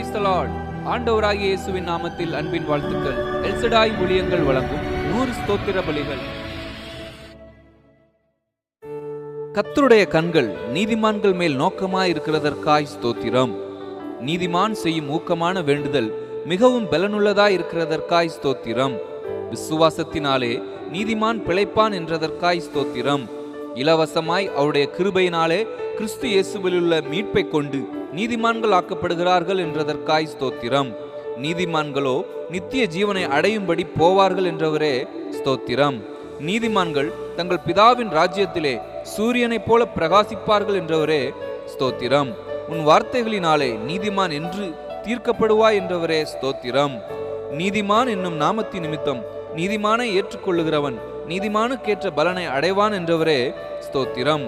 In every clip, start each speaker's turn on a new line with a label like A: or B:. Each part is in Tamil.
A: கிரைஸ்தலால் ஆண்டவராகிய இயேசுவின் நாமத்தில் அன்பின் வாழ்த்துக்கள். எல்சடாய் ஊழியங்கள் வழங்கும் நூறு ஸ்தோத்திர பலிகள். கத்தருடைய கண்கள் நீதிமான்கள் மேல் நோக்கமாய் இருக்கிறதற்காய் ஸ்தோத்திரம். நீதிமான் செய்யும் ஊக்கமான வேண்டுதல் மிகவும் பலனுள்ளதாய் இருக்கிறதற்காய் ஸ்தோத்திரம். விசுவாசத்தினாலே நீதிமான் பிழைப்பான் என்றதற்காய் ஸ்தோத்திரம். இலவசமாய் அவருடைய கிருபையினாலே கிறிஸ்து இயேசுவிலுள்ள மீட்பை கொண்டு நீதிமான்கள் ஆக்கப்படுகிறார்கள் என்றதற்காய் ஸ்தோத்திரம். நீதிமான்களோ நித்திய ஜீவனை அடையும்படி போவார்கள் என்றவரே ஸ்தோத்திரம். நீதிமான்கள் தங்கள் பிதாவின் ராஜ்யத்திலே சூரியனைப் போல பிரகாசிப்பார்கள் என்றவரே ஸ்தோத்திரம். உன் வார்த்தைகளினாலே நீதிமான் என்று தீர்க்கப்படுவாய் என்றவரே ஸ்தோத்திரம். நீதிமான் என்னும் நாமத்தின் நிமித்தம் நீதிமானை ஏற்றுக்கொள்ளுகிறவன் நீதிமானுக்கேற்ற பலனை அடைவான் என்றவரே ஸ்தோத்திரம்.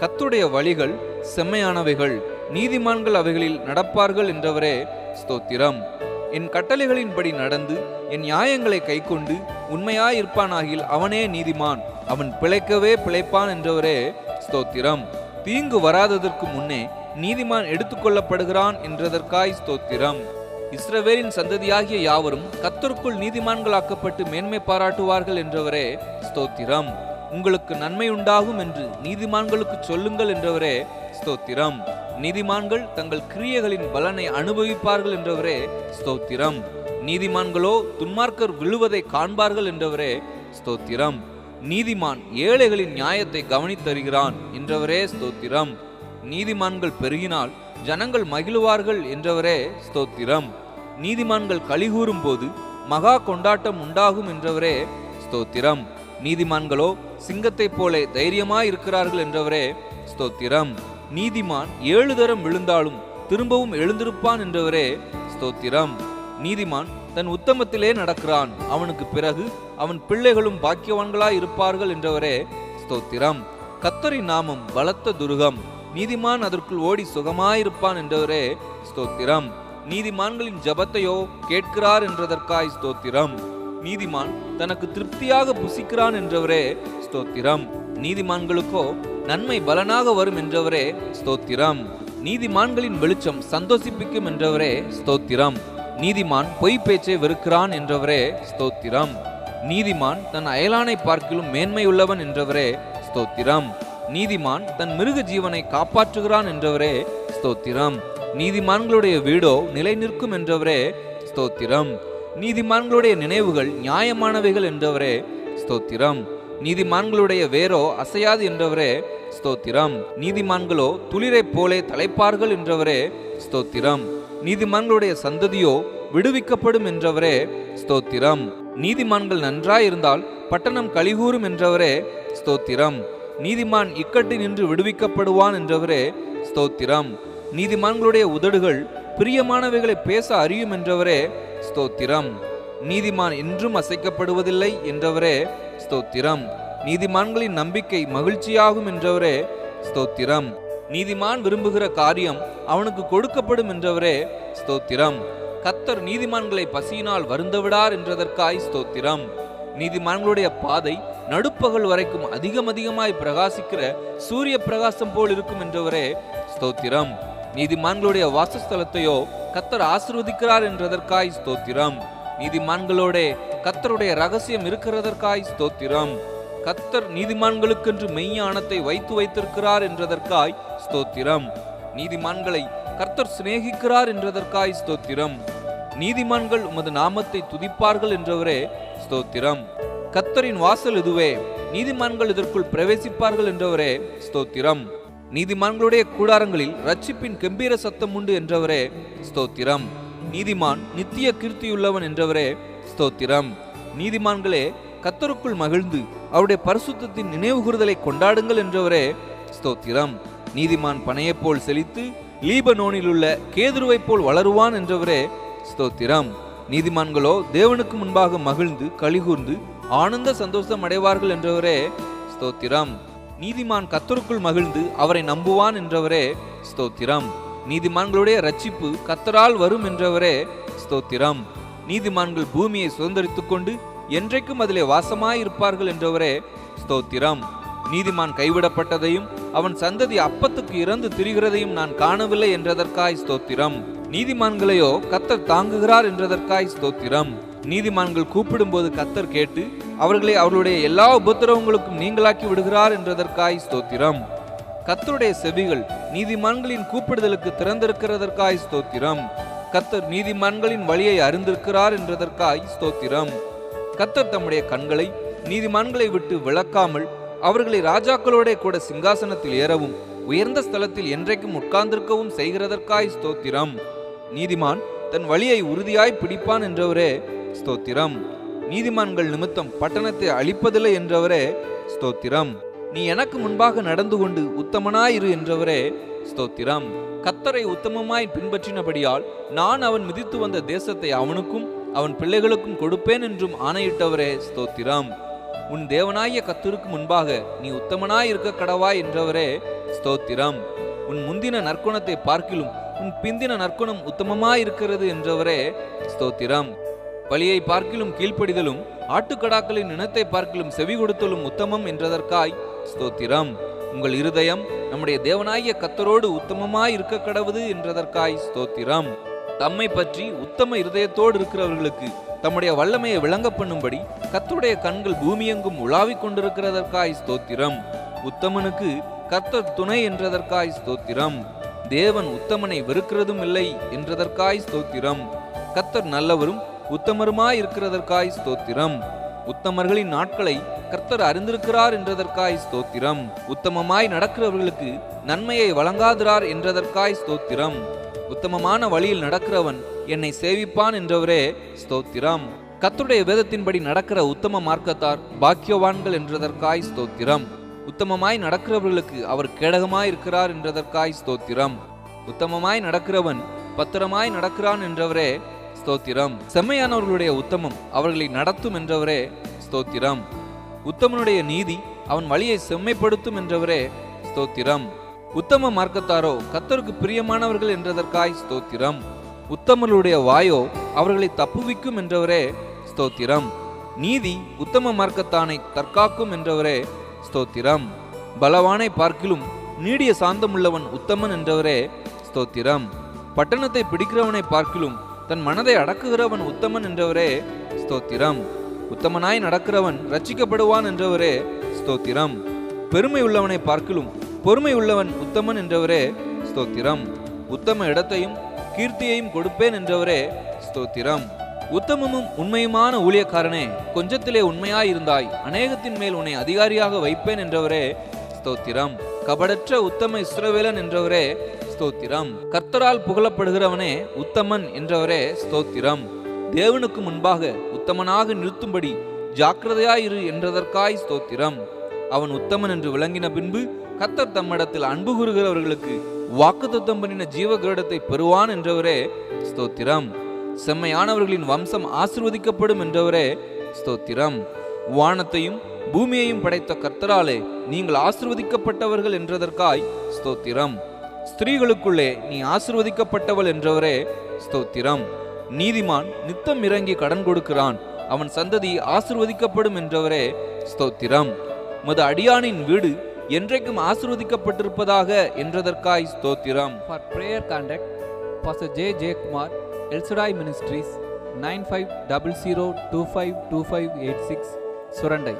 A: கத்துடைய வழிகள் செம்மையானவைகள் நீதிமான்கள் அவைகளில் நடப்பார்கள் என்றவரே ஸ்தோத்திரம். என் கட்டளைகளின்படி நடந்து என் நியாயங்களை கைக்கொண்டு உண்மையாயிருப்பானாகில் அவனே நீதிமான் அவன் பிழைக்கவே பிழைப்பான் என்றவரே ஸ்தோத்திரம். தீங்கு வராததற்கு முன்னே நீதிமான் எடுத்துக்கொள்ளப்படுகிறான் என்றதற்காய் ஸ்தோத்திரம். இஸ்ரவேலின் சந்ததியாகிய யாவரும் கத்தருக்குள் நீதிமான்களாக்கப்பட்டு மேன்மை பாராட்டுவார்கள் என்றவரே ஸ்தோத்திரம். உங்களுக்கு நன்மை உண்டாகும் என்று நீதிமான்களுக்கு சொல்லுங்கள் என்றவரே ஸ்தோத்திரம். நீதிமான்கள் தங்கள் கிரியைகளின் பலனை அனுபவிப்பார்கள் என்றவரே ஸ்தோத்திரம். நீதிமான்களோ துன்மார்க்கர் விழுவதை காண்பார்கள் என்றவரே ஸ்தோத்திரம். நீதிமான் ஏழைகளின் நியாயத்தை கவனித்தருகிறான் என்றவரே ஸ்தோத்திரம். நீதிமான்கள் பெருகினால் ஜனங்கள் மகிழ்வார்கள் என்றவரே ஸ்தோத்திரம். நீதிமான்கள் கலிகூறும் போது மகா கொண்டாட்டம் உண்டாகும் என்றவரே ஸ்தோத்திரம். நீதிமான்களோ சிங்கத்தைப் போல தைரியமாய் இருக்கிறார்கள் என்றவரே ஸ்தோத்திரம். நீதிமான் ஏழு தரம் விழுந்தாலும் திரும்பவும் எழுந்திருப்பான் என்றவரே ஸ்தோத்திரம். நீதிமான் தன் உத்தமத்திலே நடக்கிறான். அவனுக்கு பிறகு அவன் பிள்ளைகளும் பாக்கியவான்களாய் இருப்பார்கள் என்றவரே ஸ்தோத்திரம். கத்தரி நாமம் பலத்த துருகம். நீதிமான் அதற்குள் ஓடி சுகமாயிருப்பான் என்றவரே ஸ்தோத்திரம். நீதிமான்களின் ஜபத்தையோ கேட்கிறார் என்றதற்காய் ஸ்தோத்திரம். நீதிமான் தனக்கு திருப்தியாக புசிக்கிறான் என்றவரே ஸ்தோத்திரம். நீதிமான்களுக்கோ நன்மை பலனாக வரும் என்றவரே ஸ்தோத்திரம். நீதிமான்களின் வெளிச்சம் சந்தோஷிப்பிக்கும் என்றவரே ஸ்தோத்திரம். நீதிமான் பொய் பேச்சை வெறுக்கிறான் என்றவரே ஸ்தோத்திரம். நீதிமான் தன் அயலானை பார்க்கிலும் மேன்மையுள்ளவன் என்றவரே ஸ்தோத்திரம். நீதிமான் தன் மிருக ஜீவனை காப்பாற்றுகிறான் என்றவரே ஸ்தோத்திரம். நீதிமான்களுடைய வீடோ நிலை நிற்கும் என்றவரே ஸ்தோத்திரம். நீதிமான்களுடைய நினைவுகள் நியாயமானவைகள் என்றவரே ஸ்தோத்திரம். நீதிமான்களுடைய வேரோ அசையாது என்றவரே ஸ்தோத்திரம். நீதிமான்களோ துளிரைப் போலே தலைப்பார்கள் என்றவரே ஸ்தோத்திரம். நீதிமான்களுடைய சந்ததியோ விடுவிக்கப்படும் என்றவரே ஸ்தோத்திரம். நீதிமான்கள் நன்றாயிருந்தால் பட்டணம் கழிகூறும் என்றவரே ஸ்தோத்திரம். நீதிமான் இக்கட்டு நின்று விடுவிக்கப்படுவான் என்றவரே ஸ்தோத்திரம். நீதிமான்களுடைய உதடுகள் பிரியமானவைகளை பேச அறியும் என்றவரே ஸ்தோத்திரம். நீதிமான் என்றும் அசைக்கப்படுவதில்லை என்றவரே ஸ்தோத்திரம். நீதிமான்களின் நம்பிக்கை மகிழ்ச்சியாகும் என்றவரே ஸ்தோத்திரம். நீதிமான் விரும்புகிற காரியம் அவனுக்கு கொடுக்கப்படும் என்றவரே ஸ்தோத்திரம். கத்தர் நீதிமான்களை பசியினால் வருந்தவிடார் என்றதற்காய் ஸ்தோத்திரம். நீதிமான்களுடைய பாதை நடுப்பகல் வரைக்கும் அதிகம் அதிகமாய் பிரகாசிக்கிற சூரிய பிரகாசம் போல் இருக்கும் என்றவரே ஸ்தோத்திரம். நீதிமான்களுடைய வாசஸ்தலத்தையோ கத்தர் ஆசிர்வதிக்கிறார் என்றதற்காய் ஸ்தோத்திரம். நீதிமான்களோடே கத்தருடைய ரகசியம் இருக்கிறதற்காய் ஸ்தோத்திரம். கத்தர் நீதிமான்களுக்கென்று மெய்ஞானத்தை வைத்து வைத்திருக்கிறார் என்றதற்காய் ஸ்தோத்திரம். நீதிமான்களை கர்த்தர் சிநேகிக்கிறார் என்றதற்காய் ஸ்தோத்திரம். நீதிமான்கள் உமது நாமத்தை துதிப்பார்கள் என்றவரே ஸ்தோத்திரம். கத்தரின் வாசல் இதுவே நீதிமான்கள் இதற்குள் பிரவேசிப்பார்கள் என்றவரே ஸ்தோத்திரம். நீதிமான்களுடைய கூடாரங்களில் ரட்சிப்பின் கம்பீர சத்தம் உண்டு என்றவரே ஸ்தோத்திரம். நீதிமான் நித்திய கீர்த்தியுள்ளவன் என்றவரே ஸ்தோத்திரம். நீதிமான்களே கத்தருக்குள் மகிழ்ந்து அவருடைய பரிசுத்தத்தின் நினைவுகூறுதலை கொண்டாடுங்கள் என்றவரே ஸ்தோத்திரம். நீதிமான் பனையைப் போல் செழித்து லீபனோனில் உள்ள கேதுருவைப் போல் வளருவான் என்றவரே ஸ்தோத்திரம். நீதிமான்களோ தேவனுக்கு முன்பாக மகிழ்ந்து கலிகூர்ந்து ஆனந்த சந்தோஷம் அடைவார்கள் என்றவரே ஸ்தோத்திரம். நீதிமான் கத்தருக்குள் மகிழ்ந்து அவரை நம்புவான் என்றவரே ஸ்தோத்திரம். நீதிமான்களுடைய ரட்சிப்பு கத்தரால் வரும் என்றவரே ஸ்தோத்திரம். நீதிமான்கள் பூமியை சுதந்திரித்துக் கொண்டு என்றைக்கும் அதிலே வாசமாயிருப்பார்கள் என்றவரே ஸ்தோத்திரம். நீதிமான் கைவிடப்பட்டதையும் அவன் சந்ததி அப்பத்துக்கு இறந்து திரிகிறதையும் நான் காணவில்லை என்றதற்காய் ஸ்தோத்திரம். நீதிமான்களையோ கத்தர் தாங்குகிறார் என்றதற்காய் ஸ்தோத்திரம். நீதிமான்கள் கூப்பிடும்போது கத்தர் கேட்டு அவர்களை அவர்களுடைய எல்லா உபத்திரவங்களுக்கும் நீங்களாக்கி விடுகிறார் என்றதற்காய் ஸ்தோத்திரம். கத்தருடைய செவிகள் நீதிமான்களின் கூப்பிடுதலுக்கு திறந்திருக்கிறதற்காய் ஸ்தோத்திரம். கத்தர் நீதிமான்களின் வழியை அறிந்திருக்கிறார் என்றதற்காய் ஸ்தோத்திரம். கத்தர் தம்முடைய கண்களை நீதிமான்களை விட்டு விளக்காமல் அவர்களை ராஜாக்களோட கூட சிங்காசனத்தில் ஏறவும் உயர்ந்த ஸ்தலத்தில் என்றைக்கும் உட்கார்ந்திருக்கவும் செய்கிறதற்காய் ஸ்தோத்திரம். நீதிமான் தன் வழியை உறுதியாய் பிடிப்பான் என்றவரே ஸ்தோத்திரம். நீதிமான்கள் நிமித்தம் பட்டணத்தை அழிப்பதில்லை என்றவரே ஸ்தோத்திரம். நீ எனக்கு முன்பாக நடந்து கொண்டு உத்தமனாயிரு என்றவரே ஸ்தோத்திரம். கத்தரை உத்தமமாய் பின்பற்றினபடியால் நான் அவன் மிதித்து வந்த தேசத்தை அவனுக்கும் அவன் பிள்ளைகளுக்கும் கொடுப்பேன் என்றும் ஆணையிட்டவரே ஸ்தோத்திரம். உன் தேவனாய கத்தருக்கு முன்பாக நீ உத்தமனாய் இருக்க கடவாய் என்றவரே ஸ்தோத்திரம். உன் முந்தின நற்குணத்தை பார்க்கிலும் உன் பிந்தின நற்குணம் உத்தமமாய் இருக்கிறது என்றவரே ஸ்தோத்திரம். பலியை பார்க்கிலும் கீழ்ப்படிதலும் ஆட்டுக்கடாக்களின் இனத்தை பார்க்கிலும் செவி கொடுத்தலும் உத்தமம் என்றதற்காய் ஸ்தோத்திரம். உங்கள் இருதயம் நம்முடைய தேவனாகிய கத்தரோடு உத்தமமாய் இருக்க கடவுது என்றதற்காய் ஸ்தோத்திரம். தம்மை பற்றி உத்தம இருதயத்தோடு இருக்கிறவர்களுக்கு தம்முடைய வல்லமையை விளங்க பண்ணும்படி கத்தருடைய கண்கள் பூமியெங்கும் உலாவிக் கொண்டிருக்கிறதற்காய் ஸ்தோத்திரம். உத்தமனுக்கு கத்தர் துணை என்றதற்காய் ஸ்தோத்திரம். தேவன் உத்தமனை வெறுக்கிறதும் இல்லை என்றதற்காய் ஸ்தோத்திரம். கத்தர் நல்லவரும் உத்தமருமாய் இருக்கிறதற்காய் ஸ்தோத்திரம். உத்தமர்களின் நாட்களை கர்த்தர் அறிந்திருக்கிறார் என்றதற்காய் ஸ்தோத்திரம். உத்தமமாய் நடக்கிறவர்களுக்கு நன்மையை வழங்காதிரார் என்றதற்காய் ஸ்தோத்திரம். உத்தமமான வழியில் நடக்கிறவன் என்னை சேவிப்பான் என்றவரே ஸ்தோத்திரம். கத்துடைய வேதத்தின்படி நடக்கிற உத்தம மார்க்கத்தார் பாக்கியவான்கள் என்றதற்காய் ஸ்தோத்திரம். உத்தமமாய் நடக்கிறவர்களுக்கு அவர் கேடகமாய் இருக்கிறார் என்றதற்காய் ஸ்தோத்திரம். உத்தமமாய் நடக்கிறவன் பத்திரமாய் நடக்கிறான் என்றவரே ஸ்தோத்திரம். செம்மையானவர்களுடைய உத்தமம் அவர்களை நடத்தும் என்றவரே ஸ்தோத்திரம். உத்தமனுடைய நீதி அவன் வழியை செம்மைப்படுத்தும் என்றவரே ஸ்தோத்திரம். உத்தம மார்க்கத்தாரோ கத்தருக்கு பிரியமானவர்கள் என்றதற்காய் ஸ்தோத்திரம். உத்தமர்களுடைய வாயோ அவர்களை தப்புவிக்கும் என்றவரே ஸ்தோத்திரம். நீதி உத்தம மார்க்கத்தானை தற்காக்கும் என்றவரே ஸ்தோத்திரம். பலவானை பார்க்கிலும் நீடிய சாந்தமுள்ளவன் உத்தமன் என்றவரே ஸ்தோத்திரம். பட்டணத்தை பிடிக்கிறவனை பார்க்கிலும் தன் மனதை அடக்குகிறவன் உத்தமன் என்றவரே ஸ்தோத்திரம். உத்தமனாய் நடக்கிறவன் ரட்சிக்கப்படுவான் என்றவரே ஸ்தோத்திரம். பெருமை உள்ளவனை பார்க்கிலும் பொறுமை உள்ளவன் உத்தமன் என்றவரே ஸ்தோத்திரம். உத்தம இடத்தையும் கீர்த்தியையும் கொடுப்பேன் என்றவரே ஸ்தோத்திரம். உத்தமமும் உண்மையுமான ஊழியக்காரனே கொஞ்சத்திலே உண்மையாயிருந்தாய் அநேகத்தின் மேல் உன்னை அதிகாரியாக வைப்பேன் என்றவரே ஸ்தோத்திரம். கபடற்ற உத்தம இஸ்ரவேலன் என்றவரே ஸ்தோத்திரம். கர்த்தரால் புகழப்படுகிறவனே உத்தமன் என்றவரே ஸ்தோத்திரம். தேவனுக்கு முன்பாக உத்தமனாக நிறுத்தும்படி ஜாக்கிரதையாயிரு என்றதற்காய் ஸ்தோத்திரம். அவன் உத்தமன் என்று விளங்கின பின்பு கத்தர் தம்மிடத்தில் அன்பு கூறுகிறவர்களுக்கு வாக்குத்தத்தம் பண்ணின ஜீவ கிரீடத்தை பெறுவான் என்றவரே ஸ்தோத்திரம். செம்மையானவர்களின் வம்சம் ஆசிர்வதிக்கப்படும் என்றவரே ஸ்தோத்திரம். வானத்தையும் பூமியையும் படைத்த கர்த்தராலே நீங்கள் ஆசிர்வதிக்கப்பட்டவர்கள் என்றதற்காய் ஸ்தோத்திரம். ஸ்திரீகளுக்குள்ளே நீ ஆசிர்வதிக்கப்பட்டவள் என்றவரே ஸ்தோத்திரம். நீதிமான் நித்தம் இறங்கி கடன் கொடுக்கிறான். அவன் சந்ததி ஆசிர்வதிக்கப்படும் என்றவரே ஸ்தோத்திரம். மது அடியானின் வீடு என்றைக்கும் ஆசிர்வதிக்கப்பட்டிருப்பதாக என்றதற்காய் ஸ்தோத்திரம்.
B: For prayer contact pastor J Jayakumar Elshaddai ministries nine five double zero two five two five eight six Surandai